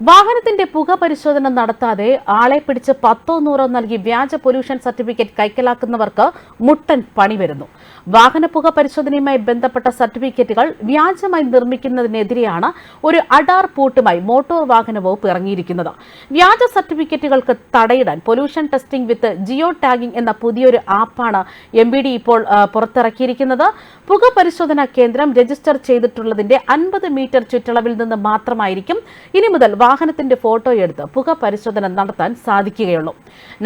വാഹനത്തിന്റെ പുക പരിശോധന നടത്താതെ ആളെ പിടിച്ച് പത്തോ നൂറോ നൽകി വ്യാജ പൊല്യൂഷൻ സർട്ടിഫിക്കറ്റ് കൈക്കലാക്കുന്നവർക്ക് മുട്ടൻ പണി വരുന്നു. വാഹന പുക പരിശോധനയുമായി ബന്ധപ്പെട്ട സർട്ടിഫിക്കറ്റുകൾ വ്യാജമായി നിർമ്മിക്കുന്നതിനെതിരെയാണ് ഒരു അഡാർ പൂട്ടുമായി മോട്ടോർ വാഹന വകുപ്പ് ഇറങ്ങിയിരിക്കുന്നത്. വ്യാജ സർട്ടിഫിക്കറ്റുകൾക്ക് തടയിടാൻ pollution testing with geo tagging എന്ന പുതിയൊരു ആപ്പാണ് എം ഇപ്പോൾ പുറത്തിറക്കിയിരിക്കുന്നത്. പുക പരിശോധനാ കേന്ദ്രം രജിസ്റ്റർ ചെയ്തിട്ടുള്ളതിന്റെ അൻപത് മീറ്റർ ചുറ്റളവിൽ നിന്ന് മാത്രമായിരിക്കും ഇനി മുതൽ വാഹനത്തിന്റെ ഫോട്ടോ എടുത്ത് പുക പരിശോധന നടത്താൻ സാധിക്കുകയുള്ളൂ.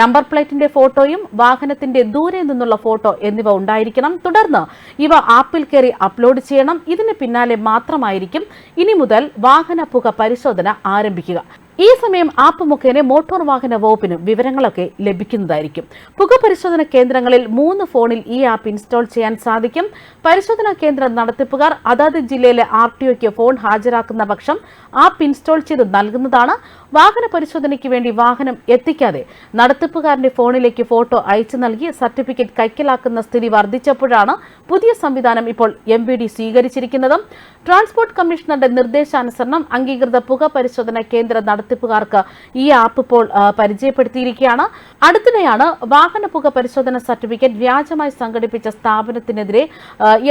നമ്പർ പ്ലേറ്റിന്റെ ഫോട്ടോയും വാഹനത്തിന്റെ ദൂരെ നിന്നുള്ള ഫോട്ടോ എന്നിവ ഉണ്ടായിരിക്കണം. തുടർന്ന് ഇവ ആപ്പിൽ കയറി അപ്ലോഡ് ചെയ്യണം. ഇതിന് പിന്നാലെ മാത്രമായിരിക്കും ഇനി മുതൽ വാഹന പുക പരിശോധന ആരംഭിക്കുക. ഈ സമയം ആപ്പ് മുഖേന മോട്ടോർ വാഹന വകുപ്പിനും വിവരങ്ങളൊക്കെ ലഭിക്കുന്നതായിരിക്കും. പുക പരിശോധന കേന്ദ്രങ്ങളിൽ മൂന്ന് ഫോണിൽ ഈ ആപ്പ് ഇൻസ്റ്റാൾ ചെയ്യാൻ സാധിക്കും. പരിശോധനാ കേന്ദ്രം നടത്തിപ്പുകാർ അതാത് ജില്ലയിലെ ആർ ടി ഒക്ക് ഫോൺ ഹാജരാക്കുന്ന പക്ഷം ആപ്പ് ഇൻസ്റ്റാൾ ചെയ്ത് നൽകുന്നതാണ്. വാഹന പരിശോധനയ്ക്ക് വേണ്ടി വാഹനം എത്തിക്കാതെ നടത്തിപ്പുകാരന്റെ ഫോണിലേക്ക് ഫോട്ടോ അയച്ചു നൽകി സർട്ടിഫിക്കറ്റ് കൈക്കലാക്കുന്ന സ്ഥിതി വർദ്ധിച്ചപ്പോഴാണ് പുതിയ സംവിധാനം ഇപ്പോൾ എം ബി ഡി സ്വീകരിച്ചിരിക്കുന്നതും. ട്രാൻസ്പോർട്ട് കമ്മീഷണറുടെ നിർദ്ദേശാനുസരണം അംഗീകൃത പുക പരിശോധന കേന്ദ്ര നടത്തിപ്പുകാർക്ക് ഈ ആപ്പ് ഇപ്പോൾ പരിചയപ്പെടുത്തിയിരിക്കുകയാണ്. അടുത്തിടെയാണ് വാഹന പുക പരിശോധന സർട്ടിഫിക്കറ്റ് വ്യാജമായി സംഘടിപ്പിച്ച സ്ഥാപനത്തിനെതിരെ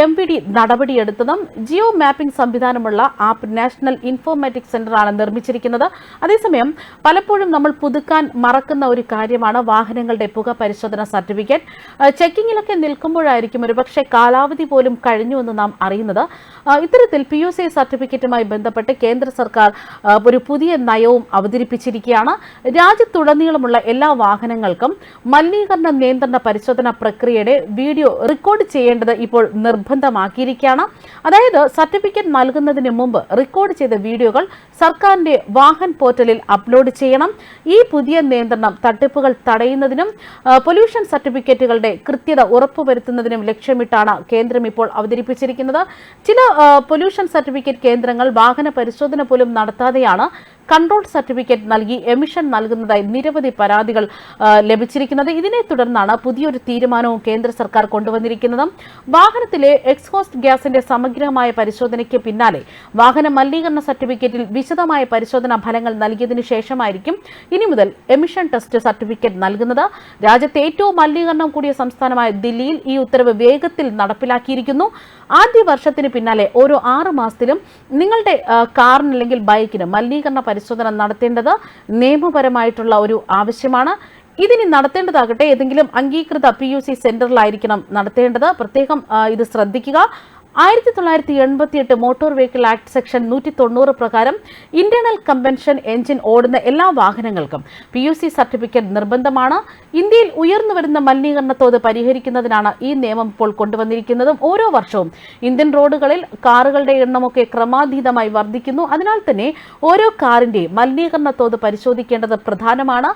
എം പി ഡി നടപടിയെടുത്തതും ജിയോ മാപ്പിംഗ് സംവിധാനമുള്ള ആപ്പ് നാഷണൽ ഇൻഫോർമാറ്റിക് സെന്ററാണ് നിർമ്മിച്ചിരിക്കുന്നത്. അതേസമയം പലപ്പോഴും നമ്മൾ പുതുക്കാൻ മറക്കുന്ന ഒരു കാര്യമാണ് വാഹനങ്ങളുടെ പുക പരിശോധന സർട്ടിഫിക്കറ്റ്. ചെക്കിങ്ങിലൊക്കെ നിൽക്കുമ്പോഴായിരിക്കും ഒരുപക്ഷെ കാലാവധി പോലും കഴിഞ്ഞു എന്ന് നാം അറിയുന്നത്. ഇത്തരത്തിൽ പി യു സി സർട്ടിഫിക്കറ്റുമായി ബന്ധപ്പെട്ട് കേന്ദ്ര സർക്കാർ ഒരു പുതിയ നയവും അവതരിപ്പിച്ചിരിക്കുകയാണ്. രാജ്യത്തുടനീളമുള്ള എല്ലാ വാഹനങ്ങൾക്കും മലിനീകരണ നിയന്ത്രണ പരിശോധന പ്രക്രിയയുടെ വീഡിയോ റെക്കോർഡ് ചെയ്യേണ്ടത് ഇപ്പോൾ നിർബന്ധമാക്കിയിരിക്കുകയാണ്. അതായത് സർട്ടിഫിക്കറ്റ് നൽകുന്നതിന് മുമ്പ് റെക്കോർഡ് ചെയ്ത വീഡിയോകൾ സർക്കാരിന്റെ വാഹൻ പോർട്ടലിൽ അപ്ലോഡ് ചെയ്യണം. ഈ പുതിയ നിയന്ത്രണം തട്ടിപ്പുകൾ തടയുന്നതിനും പൊല്യൂഷൻ സർട്ടിഫിക്കറ്റുകളുടെ കൃത്യത ഉറപ്പുവരുത്തുന്നതിനും ലക്ഷ്യമിട്ടാണ് കേന്ദ്രം ഇപ്പോൾ അവതരിപ്പിച്ചിരിക്കുന്നത്. ചില പൊല്യൂഷൻ സർട്ടിഫിക്കറ്റ് കേന്ദ്രങ്ങൾ വാഹന പരിശോധന പോലും നടത്താതെയാണ് കൺട്രോൾ സർട്ടിഫിക്കറ്റ് നൽകി എമിഷൻ നൽകുന്നതായി നിരവധി പരാതികൾ ലഭിച്ചിരിക്കുന്നത്. ഇതിനെ തുടർന്നാണ് പുതിയൊരു തീരുമാനവും കേന്ദ്ര സർക്കാർ കൊണ്ടുവന്നിരിക്കുന്നത്. വാഹനത്തിലെ എക്സ്ഹോസ്റ്റ് ഗ്യാസിന്റെ സമഗ്രമായ പരിശോധനയ്ക്ക് പിന്നാലെ വാഹന മലിനീകരണ സർട്ടിഫിക്കറ്റിൽ വിശദമായ പരിശോധനാ ഫലങ്ങൾ നൽകിയതിനു ശേഷമായിരിക്കും ഇനി മുതൽ എമിഷൻ ടെസ്റ്റ് സർട്ടിഫിക്കറ്റ് നൽകുന്നത്. രാജ്യത്തെ ഏറ്റവും മലിനീകരണം കൂടിയ സംസ്ഥാനമായ ദില്ലിയിൽ ഈ ഉത്തരവ് വേഗത്തിൽ നടപ്പിലാക്കിയിരിക്കുന്നു. ആദ്യ വർഷത്തിന് പിന്നാലെ ഓരോ ആറ് മാസത്തിലും നിങ്ങളുടെ കാറിന് അല്ലെങ്കിൽ ബൈക്കിന് മലിനീകരണ പരിശോധന നടത്തേണ്ടത് നിയമപരമായിട്ടുള്ള ഒരു ആവശ്യമാണ്. ഇതിനി നടത്തേണ്ടതാകട്ടെ ഏതെങ്കിലും അംഗീകൃത പി യു സി സെന്ററിലായിരിക്കണം നടത്തേണ്ടത്. പ്രത്യേകം ഇത് ശ്രദ്ധിക്കുക. ആയിരത്തി തൊള്ളായിരത്തി എൺപത്തിയെട്ട് മോട്ടോർ വെഹിക്കിൾ ആക്ട് സെക്ഷൻ നൂറ്റി തൊണ്ണൂറ് പ്രകാരം ഇന്റേണൽ കമ്പൻഷൻ എഞ്ചിൻ ഓടുന്ന എല്ലാ വാഹനങ്ങൾക്കും പി യു സി സർട്ടിഫിക്കറ്റ് നിർബന്ധമാണ്. ഇന്ത്യയിൽ ഉയർന്നു വരുന്ന മലിനീകരണ തോത് പരിഹരിക്കുന്നതിനാണ് ഈ നിയമം ഇപ്പോൾ കൊണ്ടുവന്നിരിക്കുന്നതും. ഓരോ വർഷവും ഇന്ത്യൻ റോഡുകളിൽ കാറുകളുടെ എണ്ണമൊക്കെ ക്രമാതീതമായി വർദ്ധിക്കുന്നു. അതിനാൽ തന്നെ ഓരോ കാറിന്റെയും മലിനീകരണ തോത് പരിശോധിക്കേണ്ടത് പ്രധാനമാണ്.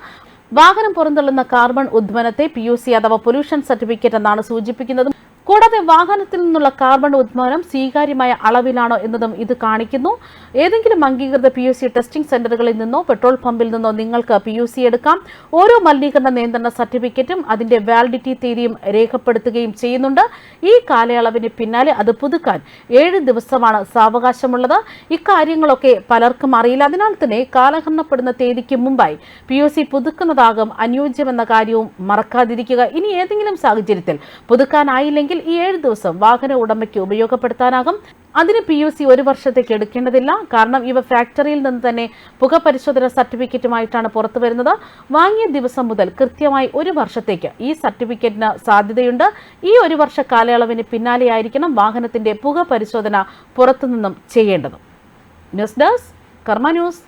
വാഹനം പുറന്തള്ളുന്ന കാർബൺ ഉദ്വനത്തെ പി യു സി അഥവാ പൊല്യൂഷൻ സർട്ടിഫിക്കറ്റ് എന്നാണ് സൂചിപ്പിക്കുന്നത്. കൂടാതെ വാഹനത്തിൽ നിന്നുള്ള കാർബൺ ഉദ്മാനം സ്വീകാര്യമായ അളവിലാണോ എന്നതും ഇത് കാണിക്കുന്നു. ഏതെങ്കിലും അംഗീകൃത പി യു സി ടെസ്റ്റിംഗ് സെന്ററുകളിൽ നിന്നോ പെട്രോൾ പമ്പിൽ നിന്നോ നിങ്ങൾക്ക് പി യു സി എടുക്കാം. ഓരോ മലിനീകരണ നിയന്ത്രണ സർട്ടിഫിക്കറ്റും അതിന്റെ വാലിഡിറ്റി തീയതിയും രേഖപ്പെടുത്തുകയും ചെയ്യുന്നുണ്ട്. ഈ കാലയളവിന് പിന്നാലെ അത് പുതുക്കാൻ ഏഴ് ദിവസമാണ് സാവകാശമുള്ളത്. ഇക്കാര്യങ്ങളൊക്കെ പലർക്കും അറിയില്ല. അതിനാൽ തന്നെ കാലഹരണപ്പെടുന്ന തീയതിക്ക് മുമ്പായി പി യു സി പുതുക്കുന്നതാകും അനുയോജ്യമെന്ന കാര്യവും മറക്കാതിരിക്കുക. ഇനി ഏതെങ്കിലും സാഹചര്യത്തിൽ പുതുക്കാനായില്ലെങ്കിൽ ഈ ഏഴ് ദിവസം വാഹന ഉടമയ്ക്ക് ഉപയോഗപ്പെടുത്താനാകും. അതിന് പി യു സി ഒരു വർഷത്തേക്ക് എടുക്കേണ്ടതില്ല. കാരണം ഇവ ഫാക്ടറിയിൽ നിന്ന് തന്നെ പുക പരിശോധന സർട്ടിഫിക്കറ്റുമായിട്ടാണ് പുറത്തു വരുന്നത്. വാങ്ങിയ ദിവസം മുതൽ കൃത്യമായി ഒരു വർഷത്തേക്ക് ഈ സർട്ടിഫിക്കറ്റിന് സാധ്യതയുണ്ട്. ഈ ഒരു വർഷ കാലയളവിന് പിന്നാലെയായിരിക്കണം വാഹനത്തിന്റെ പുക പരിശോധന പുറത്തുനിന്നും ചെയ്യേണ്ടത്. News desk Karma news.